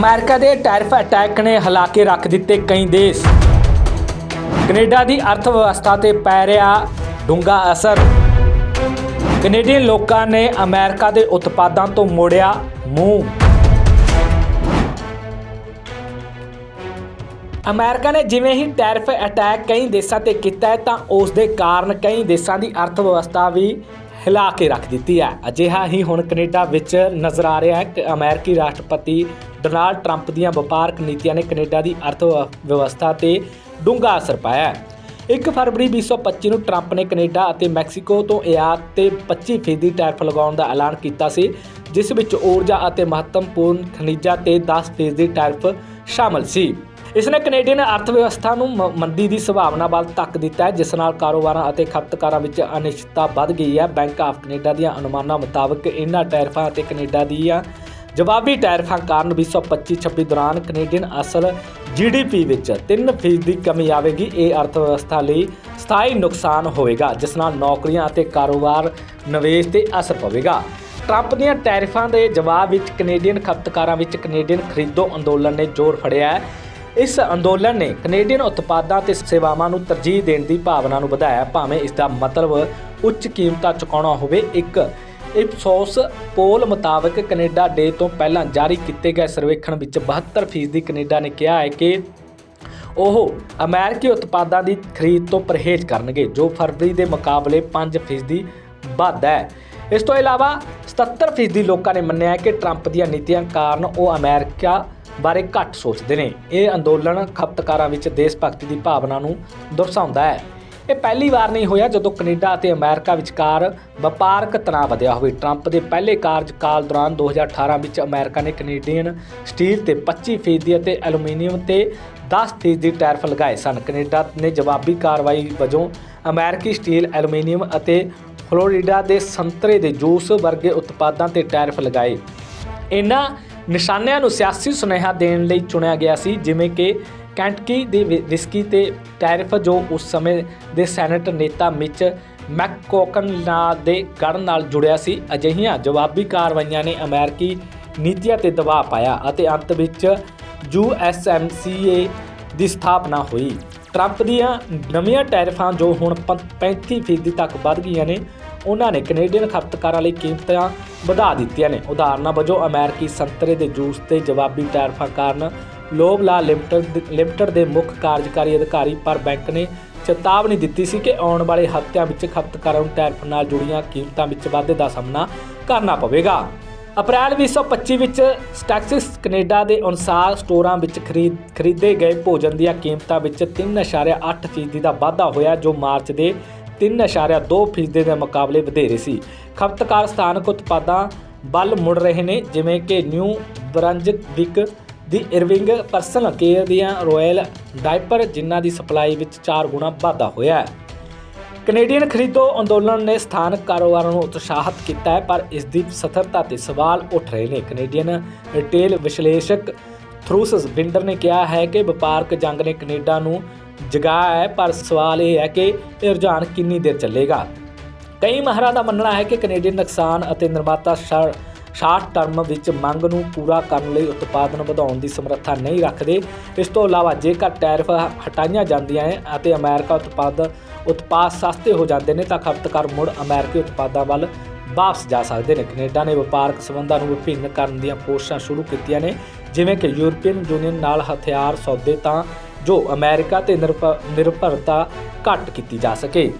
America ਦੇ tariff attack ਨੇ ਹਿਲਾ ਕੇ ਰੱਖ ਦਿੱਤੇ ਕਈ ਦੇਸ਼। ਕੈਨੇਡਾ ਦੀ ਅਰਥ ਵਿਵਸਥਾ ਤੇ ਪੈ ਰਿਹਾ ਡੂੰਘਾ ਅਸਰ। ਕੈਨੇਡੀਅਨ ਲੋਕਾਂ ਨੇ ਅਮਰੀਕਾ ਦੇ ਉਤਪਾਦਾਂ ਤੋਂ ਮੋੜਿਆ ਮੂੰਹ। ਅਮਰੀਕਾ ਨੇ ਜਿਵੇਂ ਹੀ ਟੈਰਫ ਅਟੈਕ ਕਈ ਦੇਸ਼ਾਂ ਤੇ ਕੀਤਾ ਹੈ, ਤਾਂ ਉਸ ਦੇ ਕਾਰਨ ਕਈ ਦੇਸ਼ਾਂ ਦੀ ਅਰਥ ਵਿਵਸਥਾ ਵੀ ਹਿਲਾ ਕੇ ਰੱਖ ਦਿੱਤੀ ਹੈ। ਅਜਿਹਾ ਹੀ ਹੁਣ ਕੈਨੇਡਾ ਵਿੱਚ ਨਜ਼ਰ ਆ ਰਿਹਾ ਹੈ ਕਿ ਅਮਰੀਕੀ ਰਾਸ਼ਟਰਪਤੀ ਡੋਨਾਲਡ ਟਰੰਪ ਦੀਆਂ ਵਪਾਰਕ ਨੀਤੀਆਂ ਨੇ ਕੈਨੇਡਾ ਦੀ ਅਰਥ ਵਿਵਸਥਾ ਤੇ ਡੂੰਘਾ ਅਸਰ ਪਾਇਆ ਹੈ। 1 ਫਰਵਰੀ 2025 ਨੂੰ ਟਰੰਪ ਨੇ ਕੈਨੇਡਾ ਅਤੇ ਮੈਕਸੀਕੋ ਤੋਂ ਆਯਾਤ ਤੇ 25% ਟੈਰਿਫ ਲਗਾਉਣ ਦਾ ਐਲਾਨ ਕੀਤਾ ਸੀ, ਜਿਸ ਵਿੱਚ ਊਰਜਾ ਅਤੇ ਮਹੱਤਵਪੂਰਨ ਖਣਿਜਾਂ ਤੇ 10% ਟੈਰਿਫ ਸ਼ਾਮਲ ਸੀ। ਇਸ ਨੇ ਕੈਨੇਡੀਅਨ ਅਰਥ ਵਿਵਸਥਾ ਨੂੰ ਮ- ਮੰਦੀ ਦੀ ਸੰਭਾਵਨਾ ਵੱਲ ਧੱਕ ਦਿੱਤਾ ਹੈ, ਜਿਸ ਨਾਲ ਕਾਰੋਬਾਰਾਂ ਅਤੇ ਖਪਤਕਾਰਾਂ ਵਿੱਚ ਅਨਿਸ਼ਚਿਤਤਾ ਵੱਧ ਗਈ ਹੈ। ਬੈਂਕ ਆਫ ਕੈਨੇਡਾ ਦੀਆਂ ਅਨੁਮਾਨਾਂ ਮੁਤਾਬਕ ਇਹਨਾਂ ਟੈਰਿਫਾਂ ਅਤੇ ਕੈਨੇਡਾ ਦੀਆਂ ਜਵਾਬੀ ਟੈਰਿਫਾਂ ਕਾਰਨ 2025-26 ਦੌਰਾਨ ਕੈਨੇਡੀਅਨ ਅਸਲ ਜੀਡੀਪੀ ਵਿੱਚ 3% ਦੀ ਕਮੀ ਆਵੇਗੀ। ਇਹ ਅਰਥ ਵਿਵਸਥਾ ਲਈ ਸਥਾਈ ਨੁਕਸਾਨ ਹੋਵੇਗਾ, ਜਿਸ ਨਾਲ ਨੌਕਰੀਆਂ ਅਤੇ ਕਾਰੋਬਾਰ ਨਿਵੇਸ਼ ਤੇ ਅਸਰ ਪਵੇਗਾ। ਟਰੰਪ ਦੀਆਂ ਟੈਰਿਫਾਂ ਦੇ ਜਵਾਬ ਵਿੱਚ ਕੈਨੇਡੀਅਨ ਖਪਤਕਾਰਾਂ ਵਿੱਚ ਕੈਨੇਡੀਅਨ ਖਰੀਦੋ ਅੰਦੋਲਨ ਨੇ ਜ਼ੋਰ ਫੜਿਆ ਹੈ। ਇਸ ਅੰਦੋਲਨ ਨੇ ਕੈਨੇਡੀਅਨ ਉਤਪਾਦਾਂ ਤੇ ਸੇਵਾਵਾਂ ਨੂੰ ਤਰਜੀਹ ਦੇਣ ਦੀ ਭਾਵਨਾ ਨੂੰ ਵਧਾਇਆ। ਭਾਵੇਂ ਇਸ ਦਾ ਮਤਲਬ ਉੱਚ ਕੀਮਤਾਂ ਚੁਕਾਉਣਾ ਹੋਵੇ, ਇੱਕ ਇਪਸੋਸ ਪੋਲ ਮੁਤਾਬਕ ਕੈਨੇਡਾ ਡੇ ਤੋਂ ਪਹਿਲਾਂ ਜਾਰੀ ਕੀਤੇ ਗਏ ਸਰਵੇਖਣ ਵਿੱਚ 72% ਦੀ ਕੈਨੇਡਾ ਨੇ ਕਿਹਾ ਹੈ ਕਿ ਉਹ ਅਮਰੀਕੀ ਉਤਪਾਦਾਂ ਦੀ ਖਰੀਦ ਤੋਂ ਪਰਹੇਜ਼ ਕਰਨਗੇ, ਜੋ ਫਰਵਰੀ ਦੇ ਮੁਕਾਬਲੇ 5% ਵੱਧ ਹੈ। ਇਸ ਤੋਂ ਇਲਾਵਾ 77% ਲੋਕਾਂ ਨੇ ਮੰਨਿਆ ਕਿ ਟਰੰਪ ਦੀਆਂ ਨੀਤੀਆਂ ਕਾਰਨ ਉਹ ਅਮਰੀਕਾ ਬਾਰੇ ਘੱਟ ਸੋਚਦੇ ਨੇ। ਇਹ ਅੰਦੋਲਨ ਖਪਤਕਾਰਾਂ ਵਿੱਚ ਦੇਸ਼ ਭਗਤੀ ਦੀ ਭਾਵਨਾ ਨੂੰ ਦਰਸਾਉਂਦਾ ਹੈ। ਇਹ ਪਹਿਲੀ ਵਾਰ ਨਹੀਂ ਹੋਇਆ ਜਦੋਂ ਕੈਨੇਡਾ ਅਤੇ ਅਮਰੀਕਾ ਵਿਚਕਾਰ ਵਪਾਰਕ ਤਣਾਅ ਵਧਿਆ ਹੋਵੇ। ਟਰੰਪ ਦੇ ਪਹਿਲੇ ਕਾਰਜਕਾਲ ਦੌਰਾਨ 2018 ਵਿੱਚ ਅਮਰੀਕਾ ਨੇ ਕੈਨੇਡੀਅਨ ਸਟੀਲ ਤੇ 25% ਅਤੇ ਐਲੂਮੀਨੀਅਮ ਤੇ 10% ਦੀ ਟੈਰਿਫ ਲਗਾਏ ਸਨ। ਕੈਨੇਡਾ ਨੇ ਜਵਾਬੀ ਕਾਰਵਾਈ ਵਜੋਂ ਅਮਰੀਕੀ ਸਟੀਲ, ਐਲੂਮੀਨੀਅਮ ਅਤੇ ਫਲੋਰੀਡਾ ਦੇ ਸੰਤਰੇ ਦੇ ਜੂਸ ਵਰਗੇ ਉਤਪਾਦਾਂ ਤੇ ਟੈਰਫ ਲਗਾਏ। ਇਹਨਾਂ ਨਿਸ਼ਾਨਿਆਂ ਨੂੰ ਸਿਆਸੀ ਸੁਨੇਹਾ ਦੇਣ ਲਈ ਚੁਣਿਆ ਗਿਆ ਸੀ, ਜਿਵੇਂ ਕਿ ਕੈਂਟਕੀ ਦੇ ਵਿਸਕੀ ਤੇ ਟੈਰਿਫ ਜੋ ਉਸ ਸਮੇਂ ਦੇ ਸੈਨੇਟ ਨੇਤਾ ਮਿਚ ਮੈਕਕੋਕਨ ਨਾਲ ਦੇ ਗੜ ਨਾਲ ਜੁੜਿਆ ਸੀ, ਅਜਿਹੀਆਂ ਜਵਾਬੀ ਕਾਰਵਾਈਆਂ ਨੇ ਅਮਰੀਕੀ ਨੀਤੀਆਂ ਤੇ ਦਬਾਅ ਪਾਇਆ ਅਤੇ ਅੰਤ ਵਿੱਚ ਯੂਐਸਐਮਸੀਏ ਦੀ ਸਥਾਪਨਾ ਹੋਈ। ਟਰੰਪ ਦੀਆਂ ਨਵੀਆਂ ਟੈਰਿਫਾਂ ਜੋ ਹੁਣ ਪ- 35% ਤੱਕ ਵੱਧ ਗਈਆਂ ਨੇ, ਉਹਨਾਂ ਨੇ ਕੈਨੇਡੀਅਨ ਖਪਤਕਾਰਾਂ ਲਈ ਕੀਮਤਾਂ ਵਧਾ ਦਿੱਤੀਆਂ ਨੇ। ਉਦਾਹਰਨਾਂ ਵਜੋਂ ਅਮਰੀਕੀ ਸੰਤਰੇ ਦੇ ਜੂਸ ਤੇ ਜਵਾਬੀ ਟੈਰਿਫਾਂ ਕਾਰਨ ਲੋਬਲਾ ਲਿਮਟਿਡ ਲਿਮਟਿਡ ਦੇ ਮੁੱਖ ਕਾਰਜਕਾਰੀ ਅਧਿਕਾਰੀ ਪਰ ਬੈਂਕ ਨੇ ਚੇਤਾਵਨੀ ਦਿੱਤੀ ਸੀ ਕਿ ਆਉਣ ਵਾਲੇ ਹਫ਼ਤਿਆਂ ਵਿੱਚ ਖਪਤਕਾਰਾਂ ਨੂੰ ਟੈਰਿਫ ਨਾਲ ਜੁੜੀਆਂ ਕੀਮਤਾਂ ਵਿੱਚ ਵਾਧੇ ਦਾ ਸਾਹਮਣਾ ਕਰਨਾ ਪਵੇਗਾ। ਅਪ੍ਰੈਲ 2025 ਵਿੱਚ ਸਟੈਕਸਿਸ ਕੈਨੇਡਾ ਦੇ ਅਨੁਸਾਰ ਸਟੋਰਾਂ ਵਿੱਚ ਖਰੀਦ ਖਰੀਦੇ ਗਏ ਭੋਜਨ ਦੀਆਂ ਕੀਮਤਾਂ ਵਿੱਚ 3.8% ਦਾ ਵਾਧਾ ਹੋਇਆ, ਜੋ ਮਾਰਚ ਦੇ 3.2% ਦੇ ਮੁਕਾਬਲੇ ਵਧੇਰੇ ਸੀ। ਖਪਤਕਾਰ ਸਥਾਨਕ ਉਤਪਾਦਾਂ ਵੱਲ ਮੁੜ ਰਹੇ ਨੇ, ਜਿਵੇਂ ਕਿ ਨਿਊ ਬ੍ਰੰਜਵਿਕ ਦੀ ਇਰਵਿੰਗ ਪਰਸਨਲ ਕੇਅਰ ਦੀਆਂ ਰਾਇਲ ਡਾਇਪਰ ਜਿਨ੍ਹਾਂ ਦੀ ਸਪਲਾਈ ਵਿੱਚ 4 ਗੁਣਾ ਵਾਧਾ ਹੋਇਆ ਹੈ। ਕੈਨੇਡੀਅਨ ਖਰੀਦੋ ਅੰਦੋਲਨ ਨੇ ਸਥਾਨਕ ਕਾਰੋਬਾਰਾਂ ਨੂੰ ਉਤਸ਼ਾਹਿਤ ਕੀਤਾ ਹੈ, ਪਰ ਇਸ ਦੀ ਸਥਿਰਤਾ ਤੇ ਸਵਾਲ ਉੱਠ ਰਹੇ ਨੇ। ਕੈਨੇਡੀਅਨ ਰਿਟੇਲ ਵਿਸ਼ਲੇਸ਼ਕ ਥਰੂਸਸ ਬਿੰਡਰ ਨੇ ਕਿਹਾ ਹੈ ਕਿ ਵਪਾਰਕ ਜੰਗ ਨੇ ਕੈਨੇਡਾ ਨੂੰ ਜਗਾਇਆ ਹੈ, ਪਰ ਸਵਾਲ ਇਹ ਹੈ ਕਿ ਇਹ ਰੁਝਾਨ ਕਿੰਨੀ ਦੇਰ ਚੱਲੇਗਾ? ਕਈ ਮਾਹਰਾਂ ਦਾ ਮੰਨਣਾ ਹੈ ਕਿ ਕੈਨੇਡੀਅਨ ਨੁਕਸਾਨ ਅਤੇ ਨਿਰਮਾਤਾ ਸ਼ਾ- ਸ਼ਾਰਟ ਟਰਮ ਵਿੱਚ ਮੰਗ ਨੂੰ ਪੂਰਾ ਕਰਨ ਲਈ ਉਤਪਾਦਨ ਵਧਾਉਣ ਦੀ ਸਮਰੱਥਾ ਨਹੀਂ ਰੱਖਦੇ। ਇਸ ਤੋਂ ਇਲਾਵਾ ਜੇਕਰ ਟੈਰਿਫ ਹਟਾਈਆਂ ਜਾਂਦੀਆਂ ਹੈ ਅਤੇ ਅਮਰੀਕਾ ਉਤਪਾਦ ਉਤਪਾਦ ਸਸਤੇ ਹੋ ਜਾਂਦੇ ਨੇ ਤਾਂ ਖਪਤਕਾਰ ਮੁੜ ਅਮਰੀਕੀ ਉਤਪਾਦਾਂ ਵੱਲ ਵਾਪਸ ਜਾ ਸਕਦੇ ਨੇ। ਕੈਨੇਡਾ ਨੇ ਵਪਾਰਕ ਸਬੰਧਾਂ ਨੂੰ ਵਿਭਿੰਨ ਕਰਨ ਦੀਆਂ ਕੋਸ਼ਿਸ਼ਾਂ ਸ਼ੁਰੂ ਕੀਤੀਆਂ ਨੇ, ਜਿਵੇਂ ਕਿ ਯੂਰਪੀਅਨ ਯੂਨੀਅਨ ਨਾਲ ਹਥਿਆਰ ਸੌਦੇ ਤਾਂ ਜੋ ਅਮਰੀਕਾ ਤੇ ਨਿਰਭ- ਨਿਰਭਰਤਾ ਘੱਟ ਕੀਤੀ ਜਾ ਸਕੇ।